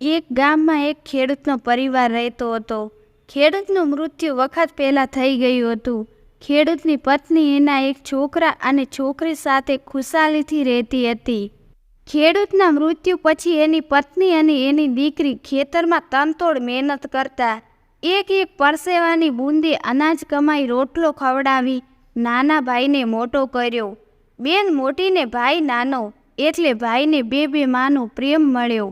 એક ગામમાં એક ખેડૂતનો પરિવાર રહેતો હતો. ખેડૂતનું મૃત્યુ વખત પહેલાં થઈ ગયું હતું. ખેડૂતની પત્ની એના એક છોકરા અને છોકરી સાથે ખુશાલીથી રહેતી હતી. ખેડૂતના મૃત્યુ પછી એની પત્ની અને એની દીકરી ખેતરમાં તનતોડ મહેનત કરતા, એક એક પરસેવાની બૂંદી અનાજ કમાઈ રોટલો ખવડાવી નાના ભાઈને મોટો કર્યો. બેન મોટીને ભાઈ નાનો, એટલે ભાઈને બે બે માનો પ્રેમ મળ્યો.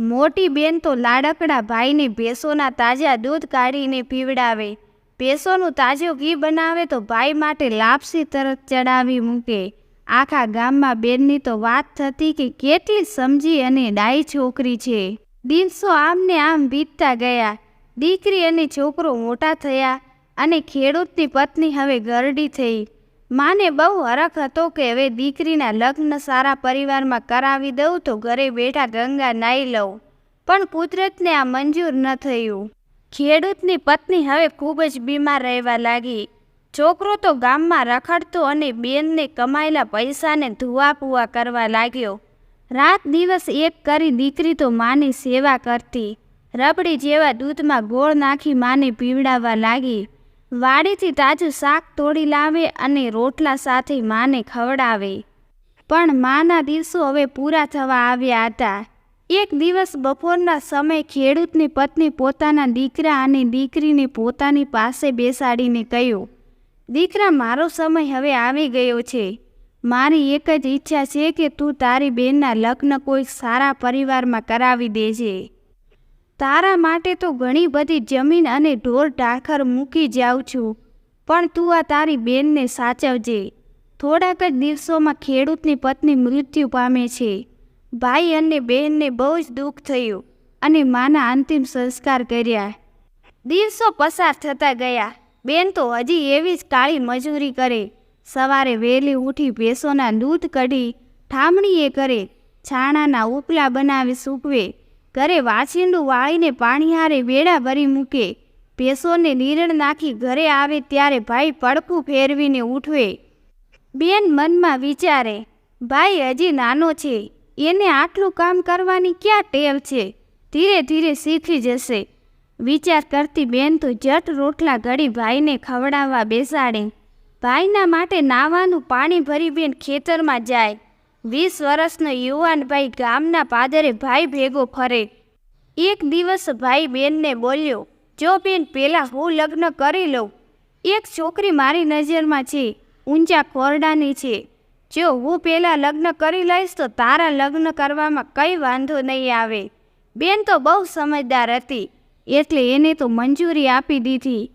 મોટી બેન તો લાડકડા ભાઈને ભેંસોના તાજા દૂધ કાઢીને પીવડાવે. ભેંસોનું તાજું ઘી બનાવે તો ભાઈ માટે લાપસી તરત ચડાવી મૂકે. આખા ગામમાં બેનની તો વાત થતી કે કેટલી સમજી અને ડાઈ છોકરી છે. દિવસો આમને આમ વીતતા ગયા. દીકરી અને છોકરો મોટા થયા અને ખેડૂતની પત્ની હવે ગરડી થઈ. માને બહુ હરખ હતો કે હવે દીકરીના લગ્ન સારા પરિવારમાં કરાવી દઉં તો ઘરે બેઠા ગંગા નાઈ લઉં. પણ કુદરતને આ મંજૂર ન થયું. ખેડૂતની પત્ની હવે ખૂબ જ બીમાર રહેવા લાગી. છોકરો તો ગામમાં રખડતો અને બેનને કમાયેલા પૈસાને ધુઆપુઆ કરવા લાગ્યો. રાત દિવસ એક કરી દીકરી તો માની સેવા કરતી. રબડી જેવા દૂધમાં ગોળ નાખી માને પીવડાવવા લાગી. વાડીથી તાજું શાક તોડી લાવે અને રોટલા સાથે માને ખવડાવે. પણ માના દિવસો હવે પૂરા થવા આવ્યા હતા. એક દિવસ બપોરના સમયે ખેડૂતની પત્ની પોતાના દીકરા અને દીકરીને પોતાની પાસે બેસાડીને કહ્યું, દીકરા, મારો સમય હવે આવી ગયો છે. મારી એક જ ઈચ્છા છે કે તું તારી બહેનના લગ્ન કોઈ સારા પરિવારમાં કરાવી દેજે. તારા માટે તો ઘણી બધી જમીન અને ઢોર ઢાખર મૂકી જાઉં છું, પણ તું આ તારી બેનને સાચવજે. થોડાક જ દિવસોમાં ખેડૂતની પત્ની મૃત્યુ પામે છે. ભાઈ અને બહેનને બહુ જ દુઃખ થયું અને માના અંતિમ સંસ્કાર કર્યા. દિવસો પસાર થતા ગયા. બેન તો હજી એવી જ કાળી મજૂરી કરે. સવારે વહેલી ઉઠી ભેંસોના દૂધ કઢી, ઠામણીએ કરે, છાણાના ઉપલા બનાવી સૂકવે. ઘરે વાછીંડું વાળીને પાણીહારે વેડા ભરી મૂકે. ભેંસોને નીરણ નાખી ઘરે આવે ત્યારે ભાઈ પડકું ફેરવીને ઉઠવે બેન મનમાં વિચારે, ભાઈ હજી નાનો છે, એને આટલું કામ કરવાની ક્યાં ટેવ છે? ધીરે ધીરે શીખી જશે. વિચાર કરતી બેન તો જટ રોટલા ઘડી ભાઈને ખવડાવવા બેસાડે. ભાઈના માટે નાવાનું પાણી ભરી બેન ખેતરમાં જાય. વીસ વર્ષનો યુવાન ભાઈ ગામના પાદરે ભાઈ ભેગો ફરે. એક દિવસ ભાઈ બેનને બોલ્યો, જો બેન, પહેલાં હું લગ્ન કરી લઉં. એક છોકરી મારી નજરમાં છે ઊંચા ખોરડાની છે. જો હું પહેલાં લગ્ન કરી લઈશ તો તારા લગ્ન કરવામાં કંઈ વાંધો નહીં આવે. બેન તો બહુ સમજદાર હતી, એટલે એને તો મંજૂરી આપી દીધી.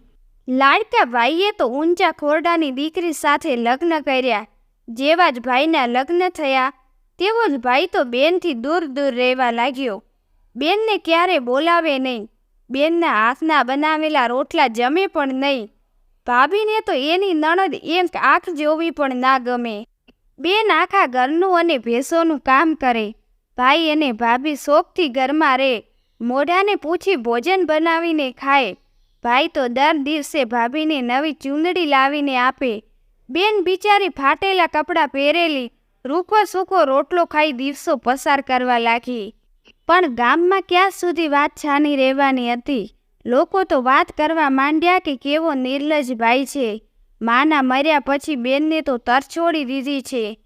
લાડકા ભાઈએ તો ઊંચા ખોરડાની દીકરી સાથે લગ્ન કર્યા જેવા જ ભાઈના લગ્ન થયા, તેવો જ ભાઈ તો બેનથી દૂર દૂર રહેવા લાગ્યો. બેનને ક્યારે બોલાવે નહીં. બેનના હાથના બનાવેલા રોટલા જમે પણ નહીં. ભાભીને તો એની નણદ એક આંખ જોવી પણ ના ગમે. બેન આખા ઘરનું અને ભેંસોનું કામ કરે. ભાઈ અને ભાભી શોખથી ઘરમાં રહે. મોઢાને પૂછી ભોજન બનાવીને ખાય. ભાઈ તો દર દિવસે ભાભીને નવી ચૂંદડી લાવીને આપે. બેન બિચારી ફાટેલા કપડાં પહેરેલી, રૂખો સૂકો રોટલો ખાઈ દિવસો પસાર કરવા લાગી. પણ ગામમાં ક્યાં સુધી વાત છાની રહેવાની હતી? લોકો તો વાત કરવા માંડ્યા કે કેવો નિર્લજ ભાઈ છે. માના મર્યા પછી બેનને તો તરછોડી દીધી છે.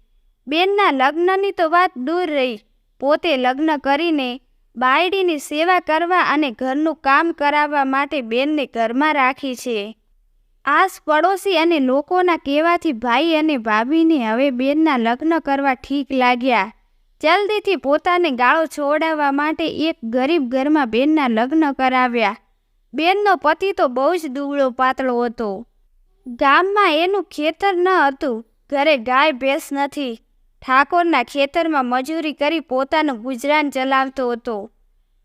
બેનના લગ્નની તો વાત દૂર રહી. પોતે લગ્ન કરીને બાયડીની સેવા કરવા અને ઘરનું કામ કરાવવા માટે બેનને ઘરમાં રાખી છે. આસ પડોશી અને લોકોના કહેવાથી ભાઈ અને ભાભીને હવે બેનના લગ્ન કરવા ઠીક લાગ્યા. જલ્દીથી પોતાને ગાળો છોડાવવા માટે એક ગરીબ ઘરમાં બેનના લગ્ન કરાવ્યા. બેનનો પતિ તો બહુ જ દુબળો પાતળો હતો. ગામમાં એનું ખેતર ન હતું, ઘરે ગાય ભેંસ નથી. ઠાકોરના ખેતરમાં મજૂરી કરી પોતાનું ગુજરાન ચલાવતો હતો.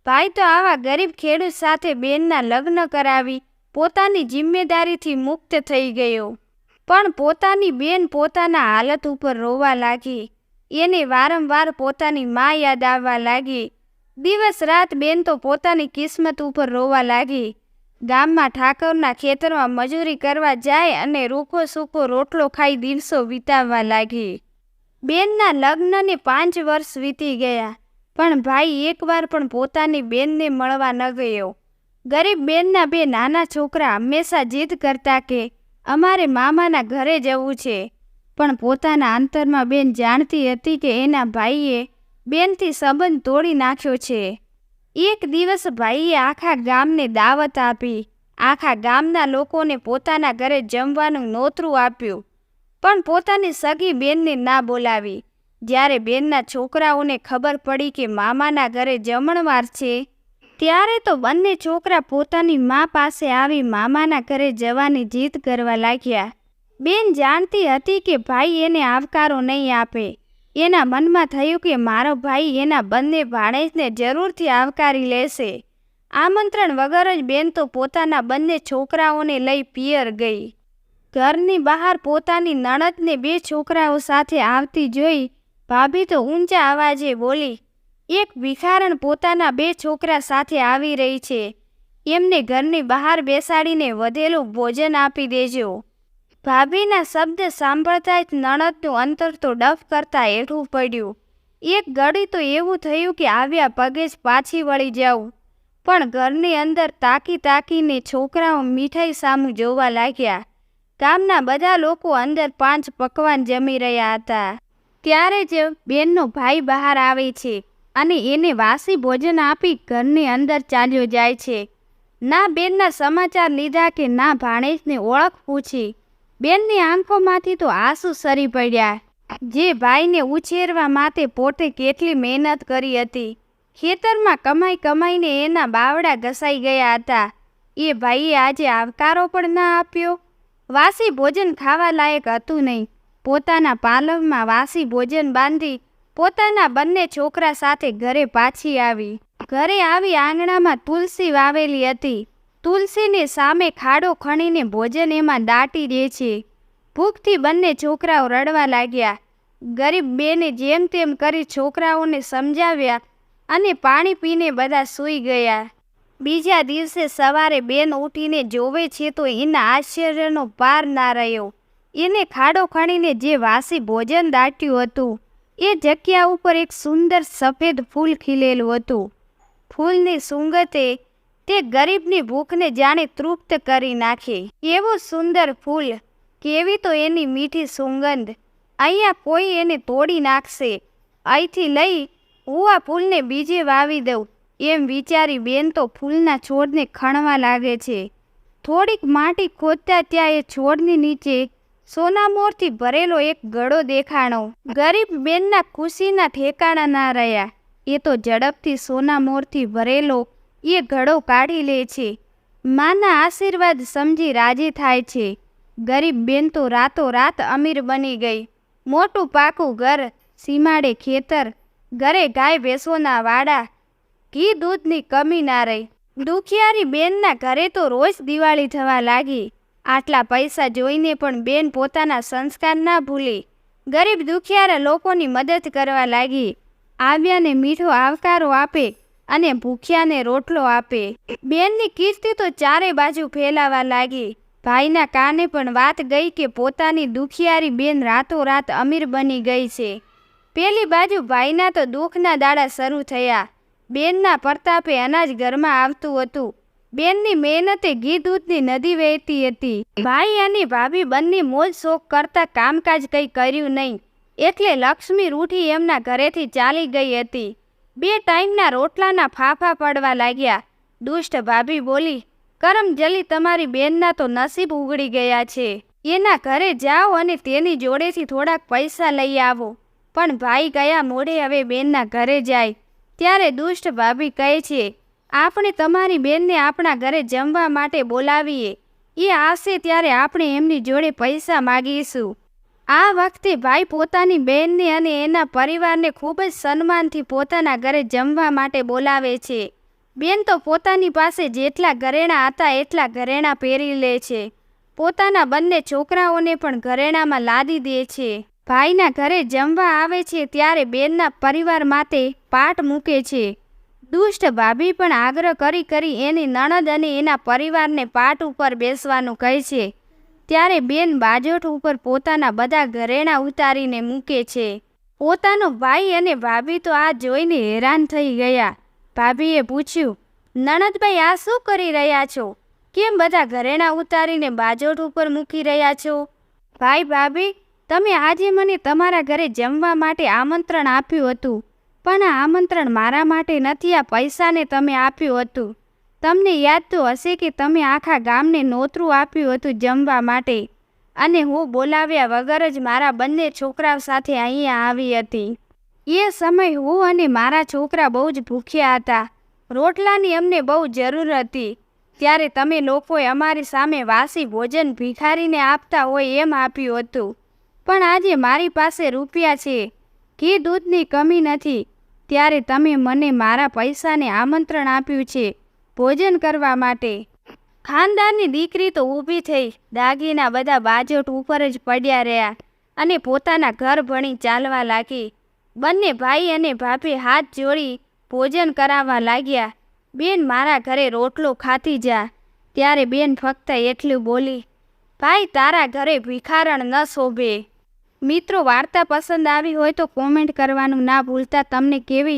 ભાઈ તો આવા ગરીબ ખેડૂત સાથે બેનના લગ્ન કરાવી પોતાની જિમ્મેદારીથી મુક્ત થઈ ગયો. પણ પોતાની બેન પોતાના હાલત ઉપર રોવા લાગી. એને વારંવાર પોતાની મા યાદ આવવા લાગી. દિવસ રાત બેન તો પોતાની કિસ્મત ઉપર રોવા લાગી. ગામમાં ઠાકોરના ખેતરમાં મજૂરી કરવા જાય અને રૂખો સૂકો રોટલો ખાઈ દિવસો વિતાવવા લાગી. બેનના લગ્નને પાંચ વર્ષ વીતી ગયા, પણ ભાઈ એકવાર પણ પોતાની બેનને મળવા ન ગયો. ગરીબ બેનના બે નાના છોકરા હંમેશા જીદ કરતા કે અમારે મામાના ઘરે જવું છે. પણ પોતાના અંતરમાં બેન જાણતી હતી કે એના ભાઈએ બેનથી સંબંધ તોડી નાખ્યો છે. એક દિવસ ભાઈએ આખા ગામને દાવત આપી. આખા ગામના લોકોને પોતાના ઘરે જમવાનું નોતરું આપ્યું. પણ પોતાની સગી બેનને ના બોલાવી. જ્યારે બેનના છોકરાઓને ખબર પડી કે મામાના ઘરે જમણવાર છે ત્યારે તો બંને છોકરા પોતાની મા પાસે આવી મામાના ઘરે જવાની જીદ કરવા લાગ્યા. બેન જાણતી હતી કે ભાઈ એને આવકારો નહીં આપે. એના મનમાં થયું કે મારો ભાઈ એના બંને ભાણેજને જરૂરથી આવકારી લેશે. આમંત્રણ વગર જ બેન તો પોતાના બંને છોકરાઓને લઈ પિયર ગઈ. ઘરની બહાર પોતાની નણદને બે છોકરાઓ સાથે આવતી જોઈ ભાભી તો ઊંચા અવાજે બોલી એક ભિખારણ પોતાના બે છોકરા સાથે આવી રહી છે. એમને ઘરની બહાર બેસાડીને વધેલું ભોજન આપી દેજો. ભાભીના શબ્દ સાંભળતા જ નણદનું અંતર તો ડફ કરતા હેઠું પડ્યું. એક ઘડી તો એવું થયું કે આવ્યા પગે જ પાછી વળી જાઉં. પણ ઘરની અંદર તાકી તાકીને છોકરાઓ મીઠાઈ સામું જોવા લાગ્યા. ગામના બધા લોકો અંદર પાંચ પકવાન જમી રહ્યા હતા. ત્યારે જ બેનનો ભાઈ બહાર આવે છે. અને એને વાસી ભોજન આપી ઘરની અંદર ચાલ્યો જાય છે. ના બેનના સમાચાર લીધા કે ના ભાણેજને ઓળખ પૂછી. બેનની આંખોમાંથી તો આંસુ સરી પડ્યા. જે ભાઈને ઉછેરવા માટે પોતે કેટલી મહેનત કરી હતી. ખેતરમાં કમાઈ કમાઈને એના બાવડા ઘસાઈ ગયા હતા. એ ભાઈએ આજે આવકારો પણ ના આપ્યો. વાસી ભોજન ખાવા લાયક હતું નહીં. પોતાના પાલવમાં વાસી ભોજન બાંધી પોતાના બંને છોકરા સાથે ઘરે પાછી આવી. ઘરે આવી આંગણામાં તુલસી વાવેલી હતી. તુલસીની સામે ખાડો ખણીને ભોજન એમાં દાટી દે છે. ભૂખથી બંને છોકરાઓ રડવા લાગ્યા. ગરીબ બેને જેમ તેમ કરી છોકરાઓને સમજાવ્યા અને પાણી પીને બધા સૂઈ ગયા. બીજા દિવસે સવારે બેન ઉઠીને જોવે છે તો એના આશ્ચર્યનો પાર ના રહ્યો. એને ખાડો ખણીને જે વાસી ભોજન દાટ્યું હતું. એ જગ્યા ઉપર એક સુંદર સફેદ ફૂલ ખીલેલું હતું. ફૂલની સુંગતે તે ગરીબની ભૂખને જાણે તૃપ્ત કરી નાખી. એવું સુંદર ફૂલ, કેવી તો એની મીઠી સુગંધ. અહીંયા કોઈ એને તોડી નાખશે. અહીંથી લઈ હું આ ફૂલને બીજે વાવી દઉં, એમ વિચારી બેન તો ફૂલના છોડને ખણવા લાગે છે. થોડીક માટી ખોદતા ત્યાં એ છોડની નીચે સોનામોરથી ભરેલો એક ગળો દેખાણો. ગરીબ બેનના ખુશીના ઠેકાણા ના રહ્યા. એ તો ઝડપથી સોનામોરથી ભરેલો. એ ઘડો કાઢી લે છે. માના આશીર્વાદ સમજી રાજી થાય છે. ગરીબ બેન તો રાતોરાત અમીર બની ગઈ. મોટું પાકું ઘર, સીમાડે ખેતર, ઘરે ગાય ભેંસોના વાડા. ઘી દૂધની કમી ના રહી. દુખિયારી બેનના ઘરે તો રોજ દિવાળી થવા લાગી. આટલા પૈસા જોઈને પણ બેન પોતાના સંસ્કાર ના ભૂલી. ગરીબ દુખિયારા લોકોની મદદ કરવા લાગી. આવ્યાને મીઠો આવકારો આપે અને ભૂખ્યાને રોટલો આપે. બેનની કીર્તિ તો ચારે બાજુ ફેલાવા લાગી. ભાઈના કાને પણ વાત ગઈ કે પોતાની દુખિયારી બેન રાતોરાત અમીર બની ગઈ છે. પેલી બાજુ ભાઈના તો દુઃખના દાડા શરૂ થયા. બેનના પ્રતાપે અનાજ ઘરમાં આવતું હતું. બેનની મહેનતે ઘી દૂધની નદી વહેતી હતી. ભાઈ અને ભાભી બંને મોજ શોખ કરતા કામકાજ કંઈ કર્યું નહીં. એટલે લક્ષ્મી રૂઠી એમના ઘરેથી ચાલી ગઈ હતી. બે ટાઈમના રોટલાના ફાફા પડવા લાગ્યા. દુષ્ટ ભાભી બોલી કરમજલી તમારી બેનના તો નસીબ ઉગડી ગયા છે. એના ઘરે જાઓ અને તેની જોડેથી થોડાક પૈસા લઈ આવો. પણ ભાઈ ગયા મોડે હવે બેનના ઘરે જાય. ત્યારે દુષ્ટ ભાભી કહે છે આપણે તમારી બેનને આપણા ઘરે જમવા માટે બોલાવીએ. એ આવશે ત્યારે આપણે એમની જોડે પૈસા માગીશું. આ વખતે ભાઈ પોતાની બહેનને અને એના પરિવારને ખૂબ જ સન્માનથી પોતાના ઘરે જમવા માટે બોલાવે છે. બેન તો પોતાની પાસે જેટલા ઘરેણાં હતા એટલા ઘરેણાં પહેરી લે છે. પોતાના બંને છોકરાઓને પણ ઘરેણામાં લાદી દે છે. ભાઈના ઘરે જમવા આવે છે ત્યારે બેનના પરિવાર માટે પાટ મૂકે છે. દુષ્ટ ભાભી પણ આગ્રહ કરી કરી એની નણદ અને એના પરિવારને પાટ ઉપર બેસવાનું કહે છે. ત્યારે બેન બાજોઠ ઉપર પોતાના બધા ઘરેણાં ઉતારીને મૂકે છે. પોતાનો ભાઈ અને ભાભી તો આ જોઈને હેરાન થઈ ગયા. ભાભીએ પૂછ્યું, નણદભાઈ, આ શું કરી રહ્યા છો? કેમ બધા ઘરેણા ઉતારીને બાજોટ ઉપર મૂકી રહ્યા છો? ભાઈ, ભાભી, તમે આજે મને તમારા ઘરે જમવા માટે આમંત્રણ આપ્યું હતું. પણ આમંત્રણ મારા માટે નથી, આ પૈસાને તમે આપ્યું હતું. તમને યાદ તો હશે કે તમે આખા ગામને નોતરું આપ્યું હતું જમવા માટે. અને હું બોલાવ્યા વગર જ મારા બંને છોકરાઓ સાથે અહીંયા આવી હતી. એ સમય હું અને મારા છોકરા બહુ જ ભૂખ્યા હતા. રોટલાની અમને બહુ જરૂર હતી. ત્યારે તમે લોકોએ અમારી સામે વાસી ભોજન ભિખારીને આપતા હોય એમ આપ્યું હતું. પણ આજે મારી પાસે રૂપિયા છે. ઘી દૂધની કમી નથી. ત્યારે તમે મને મારા પૈસાને આમંત્રણ આપ્યું છે ભોજન કરવા માટે. ખાનદાનની દીકરી તો ઊભી થઈ દાગીના બધા બાજોટ ઉપર જ પડ્યા રહ્યા અને પોતાના ઘર ભણી ચાલવા લાગી. બંને ભાઈ અને ભાભી હાથ જોડી ભોજન કરાવવા લાગ્યા. બેન મારા ઘરે રોટલો ખાતી જા. ત્યારે બેન ફક્ત એટલું બોલી, ભાઈ તારા ઘરે ભિખારણ ન શોભે. મિત્રો વાર્તા પસંદ આવી હોય તો કોમેન્ટ કરવાનું ના ભૂલતા. તમને કેવી